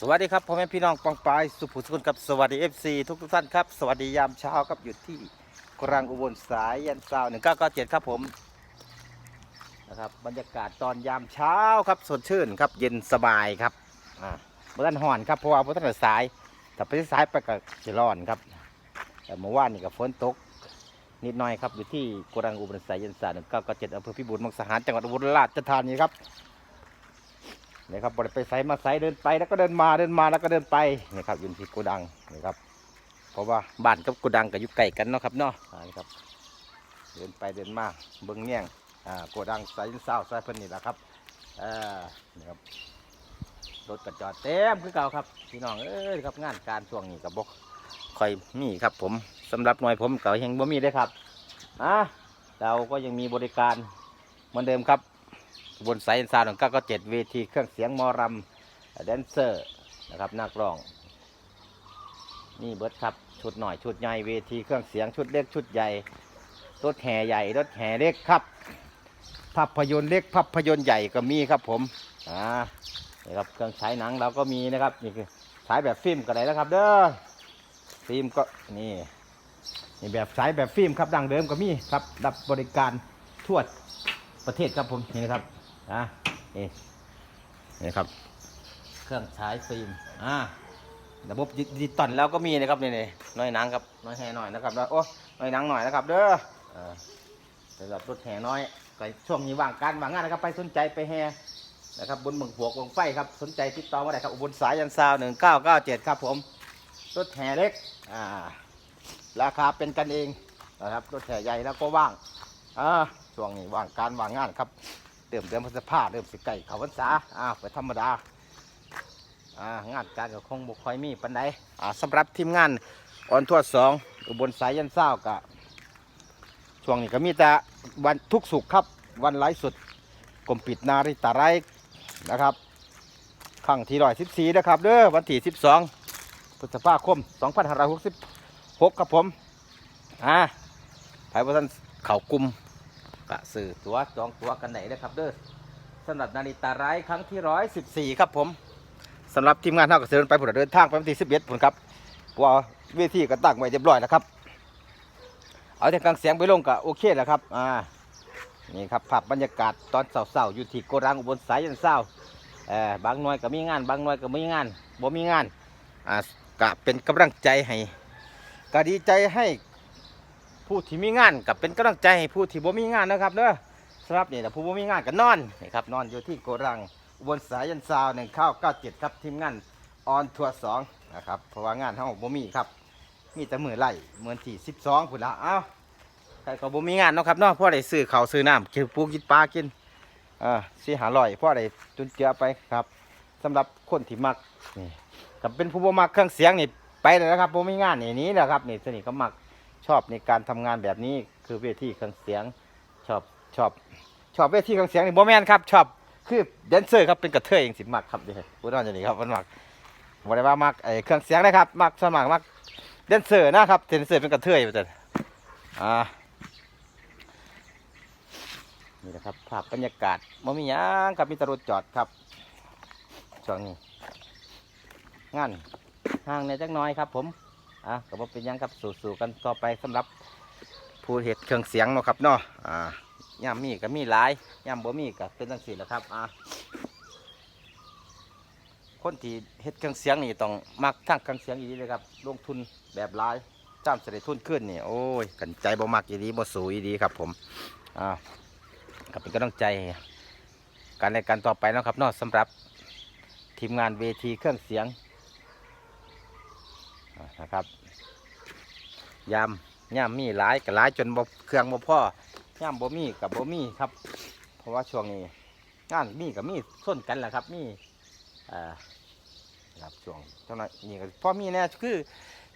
สวัสดีครับพ่อแม่พี่น้องปองปายสุภุสุขกับสวัสดีเอฟซีทุกทุกท่านครับสวัสดียามเช้าครับอยู่ที่กรังอุบลสายยันซาวหนึ่งเก้าเก้าเจ็ดครับผมนะครับบรรยากาศตอนยามเช้าครับสดชื่นครับเย็นสบายครับอ่าเมื่อวันห่อนครับเพราะว่าเมื่อวันสายแต่ไปสายไปกับจะร้อนครับ แต่เมื่อวานนี่ก็ฝนตกนิดหน่อยครับอยู่ที่กรังอุบลสายยันซาวหนึ่งเก้าเก้าเจ็ดอำเภอพิบูลมังสาหารจังหวัดอุบลราชธานีครับ นี่ครับบริไปไสมาไสเดินไปแล้วก็เดินมาเดินมาแล้วก็เดินไปนี่ครับอยู่ที่โกดังนี่ครับ เพราะว่าบ้านกับโกดังก็อยู่ใกล้กันเนาะครับเนาะนี่ครับ เดินไปเดินมาเบิ้งเงี้ยงอ่าโกดังสายเศร้าสายเพิ่นนี่แหละครับอ่านี่ครับรถกระจอดเต็มคือเก่าครับพี่น้องเอ้ยครับงานการช่วงนี้กับบกคอยมีครับผมสำหรับหน่วยผมเก่ายังบ่มีได้ครับอะเราก็ยังมีบริการเหมือนเดิมครับ บนสายอินซาวน์เก้าก็เจ็ดเวทีเครื่องเสียงมอรำแดนเซอร์นะครับนักร้องนี่เบิร์ดครับชุดหน่อยชุดใหญ่เวทีเครื่องเสียงชุดเล็กชุดใหญ่รถแห่ใหญ่รถแห่เล็กครับภาพยนตร์เล็กภาพยนตร์ใหญ่ก็มีครับผมอ่านี่ครับเครื่องฉายหนังเราก็มีนะครับนี่คือฉายแบบฟิล์มก็ได้แล้วครับ เด้อฟิล์มก็นี่นี่แบบฉายแบบฟิล์มครับดังเดิมก็มีครับรับบริการทั่วประเทศครับผมนี่นะครับ อะนี่นี่ครับ เครื่องฉายฟิล์มอ่าระบบดิจิตอลแล้วก็มีนะครับนี่นี่น้อยนังครับน้อยแห่หน่อยนะครับแล้วโอ้น้อยนังหน่อยนะครับ เด้อสำหรับรถแห่น้อยก็ช่วงนี้ว่างการว่างงานนะครับ ไปสนใจไปแห่นะครับบนเมืองบวกวงไฟครับสนใจติดต่อมาได้ครับอุบลสายยันซาวหนึ่งเก้าเก้าเจ็ดครับผมรถแห่เล็กอ่าราคาเป็นกันเองนะครับรถแห่ใหญ่แล้วก็ว่างอ่าช่วงนี้ว่างการว่างงานครับ เติมเดือนพฤษภาเริ่มสิไก่เขาพรรษาอ่าไปธรรมดาอ่างานการก็คงบุคอยมีปันใดอ่าสำหรับทีมงานออนทัวสองอุบลสายยันเศร้ากะช่วงนี้ก็มีแต่วันทุกสุขครับวันไลฟ์สดกลมปิดนาริตาไรนะครับครั้งที่ร้อยสิบสี่นะครับเด้อวันที่สิบสองพฤษภาคมสองพันห้าร้อยหกสิบหกครับผมอ่าไผ่พท่านเข่ากลุ่ม กะสื่อตัวจองตัวกันไหนนะครับเด้อสำหรับนาฬิตาร้ายครั้งที่ร้อยสิบสี่ครับผมสำหรับทีมงานเท่ากับเดินไปผมเดินทางไปวันที่สิบเอ็ดผมครับว่าเวทีก็ตั้งไว้เรียบร้อยแล้วครับ เอาแต่กลางเสียงไปลงก็โอเคแล้วครับอ่านี่ครับภาพบรรยากาศตอนเสาร์ๆอยู่ที่โกรังอุบลสายยันเศร้าเออบางหน่วยก็มีงาน บางหน่วยก็ไม่มีงานบ่มีงานอ่ากะเป็นกำลังใจให้ก็ดีใจให้ ผู้ที่มีงานกับเป็นกำลังใจให้ผู้ที่บ่มีงานนะครับเด้อสำหรับนี่แต่ผู้บ่มีงานก็นอนนี่ครับนอนอยู่ที่โกรังอุบนสายยันซาวหนึ่งข้าวเก้าเจ็ดครับทีมงานออนทัวร์สองนะครับเพราะว่างานเฮาบ่มีครับมีแต่มือไล่เหมือนที่สิบสองพุ่นละเอ้าใครก็บ่มีงานเนาะครับเนาะพ่อได้ซื้อข้าวซื้อน้ำกินปูกินปลากินอ่าสิหาร่อยพ่อได้จุนเจือไปครับสำหรับคนที่มักนี่กับเป็นผู้บ่มักเครื่องเสียงนี่ไปเลยนะครับบ่มีงานนี่นี้แหละครับนี่สนิทก็มัก ชอบในการทำงานแบบนี้คือเวทีเครื่องเสียงชอบชอบชอบเวทีเครื่องเสียงนี่โมแมนครับชอบคือแดนเซอร์ครับเป็นกระเทยเองสิมักครับดี๋ยวพูดนอนอย่างนี้ครับมันมักบอกได้ว่ามักไอ้เครื่องเสียงนะครับมักสมัครมักแดนเซอร์นะครับแดนเซอร์เป็นกระเทยไปแต่อ่านี่นะครับภาพบรรยากาศมมีหยังครับมีตรถจอดครับช่วงนี้งานห่างเนี่ยจักน้อยครับผม อะก็บ่เป็นยังครับสู่ๆกันต่อไปสำหรับผู้เห็ดเครื่องเสียงเนาะครับเนาะอ่าย่ามมีก็มีหลายย่ามบ่มีก็เป็นจังซี่แหละครับอ่าคนที่เฮ็ดเครื่องเสียงนี่ต้องมักทางเครื่องเสียงอีดีเลยครับลงทุนแบบหลายจ้ามเสด็จทุนขึ้นนี่โอ้ยกันใจบ่มักอีดีบ่สูอีดีครับผมอ่าก็เป็นกำลังใจการในการต่อไปนะครับเนาะสำหรับทีมงานเวทีเครื่องเสียงนะครับ ยามย่ามมีหลายกับหลายจนบ่เครื่องบ่พ่อย่ามบ่มีกับบ่มีครับ เพราะว่าช่วงนี้งานมีกับมีส้นกันแหละครับมีอ่าครับช่วงเท่านั้นนี่ก็พอมีแน่คือ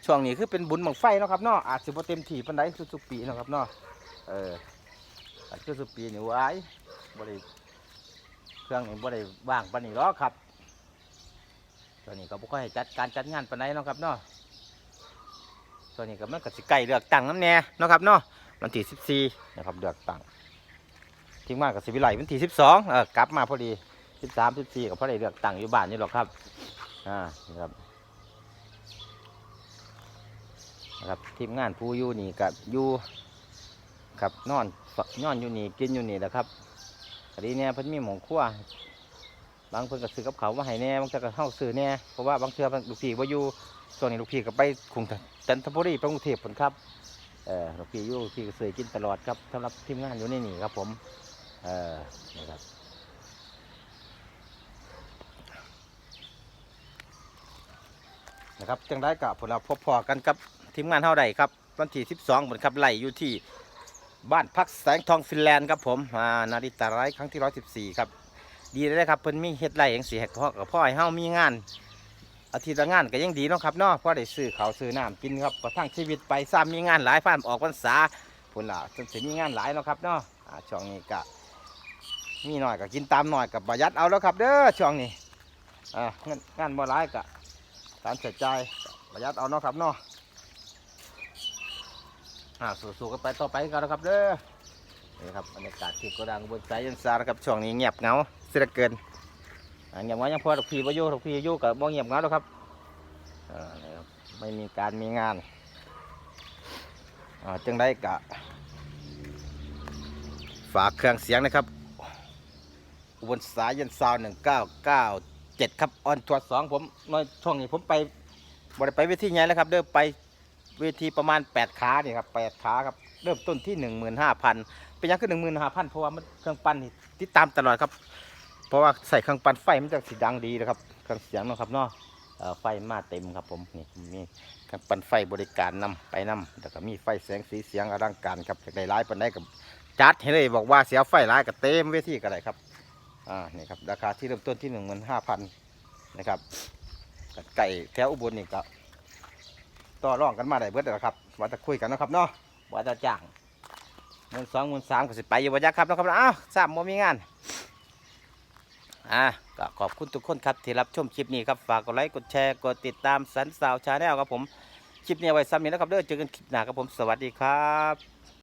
ช่วงนี้คือเป็นบุญบังไฟเนาะครับเนาะอาจสิบ่เต็มที่ปานใดสุกปีเนาะครับเนาะเอออาจจะสุกปีนี่ไว้บ่ได้เครื่องนี่บ่ได้ว่างปานนี้หรอครับตอนนี้ก็บ่ค่อยจัดการจัดงานปานใดเนาะครับเนาะ ตอนนี้ก็มันก็สิใกล้เลือกตั้งน้ำแน่เนาะครับเนาะวันที่14นะครับเลือกตั้งทีมงานก็สิวิไลวันที่12เออกลับมาพอดี13 14ก็พอด้เลือกตั้งอยู่บ้านนี่หรอกครับอ่านะครับนะครับทีมงานผู้อยู่นี่กับอยู่ครับนอนนอนอยู่นี่กินอยู่นี่แหละครับคดีเนี่ยเพิ่นมีหมองครัวบางเพิ่นก็ซื้อกับเขาวมาให้แน่บางเทื่อก็เข้าซื้อแน่เพราะว่าบางเทื่อเพิ่นลูกพี่บ่อยู่ ช่วงนี้ลูกพี่ก็ไปกรุงจันทบุรีไปกรุงเทพฯพุ่นครับเออลูกพี่อยู่พี่ก็ซื้อกินตลอดครับสำหรับทีมงานอยู่ในนี่ครับผมเออนะครับนะครับจังได้กับพวกเราพบพอกันกับทีมงานเท่าใดครับวันที่ 12เหมือนครับไล่อยู่ที่บ้านพักแสงทองฟินแลนด์ครับผมอ่านาฬิตาไร้ครั้งที่ 114 ครับ ดีเลยครับเพิ่นมีเฮ็ดไรอย่างสีแหกพ่อกับพ่อให้เฮามีงาน อาทิตย์ละงานก็ยังดีเนาะครับเนาะพราะได้ซื้อเขาวซื้อน้ำกินครับประทังชีวิตไปซ้ำมีงานหลายฟ้ามออกพรรษาพุ่นล่ะจนสิมีงานหลายเนาะครับเนาะอ่าช่วงนี้ก็มีหน่อยก็กินตามหน่อยกับประหยัดเอาแล้วครับ เด้อช่วงนี้อ่างานงานบ่หลายก็ตามเสียใจประหยัดเอาเนาะครับเนาะอ่าสู้ๆกันไปต่อไปกันนะครับเด้อนี่ครับบรรยากาศที่โกดังบนสายยันซานะครับช่วงนี้เงียบเหงาเสียเหลือเกิน เงียบเหงายังพอถูกพี่ประโยชน์ถูกพี่อยู่กับบ่เงียบเหงาแล้วครับไม่มีการมีงานจึงได้กะ ฝากเครื่องเสียงนะครับอุบลสายยันซาวหนึ่งเก้าเก้าเจ็ดครับออนทัวร์สองผมในช่วงนี้ผมไปบริไปเวทีใหญ่แล้วครับ เดิมไปเวทีประมาณแปดขานี่ครับแปดขาครับเริ่มต้นที่หนึ่งหมื่นห้าพันเป็นยังคือหนึ่งหมื่นห้าพันเพราะว่ามันเครื่องปั้นติดตามตลอดครับ เพราะว่าใส่เครื่องปั้นไฟมันจะสีดังดีนะครับเครื่องเสียงเนาะครับเนาะเอ่อไฟมาเต็มครับผมนี่มีเครื่องปั้นไฟบริการนำไปนำแล้วก็มีไฟแสงสีเสียงอลังการครับจากได้ร้ายปันได้กับจัดให้เลยบอกว่าเสียไฟร้ายกับเต็มเวทีก็ได้ครับอ่านี่ครับราคาที่เริ่มต้นที่หนึ่งหมื่นห้าพันนะครับกับไก่แถวอุบลนี่ก็ต่อรองกันมาได้เบิดแล้วครับว่าจะคุยกันเนาะครับเนาะว่าจะจ้างหมื่นสองหมื่นสามก็สิไปอยู่บ่ยักครับเนาะครับอ้าวสามโมมีงาน อะก็ขอบคุณทุกคนครับที่รับชมคลิปนี้ครับฝากกดไลค์กดแชร์กดติดตามสันสาวชาแนลครับผมคลิปนี้ไว้ซ้ำนี้นะครับเด้อเจอกันคลิปหน้าครับผมสวัสดีครับ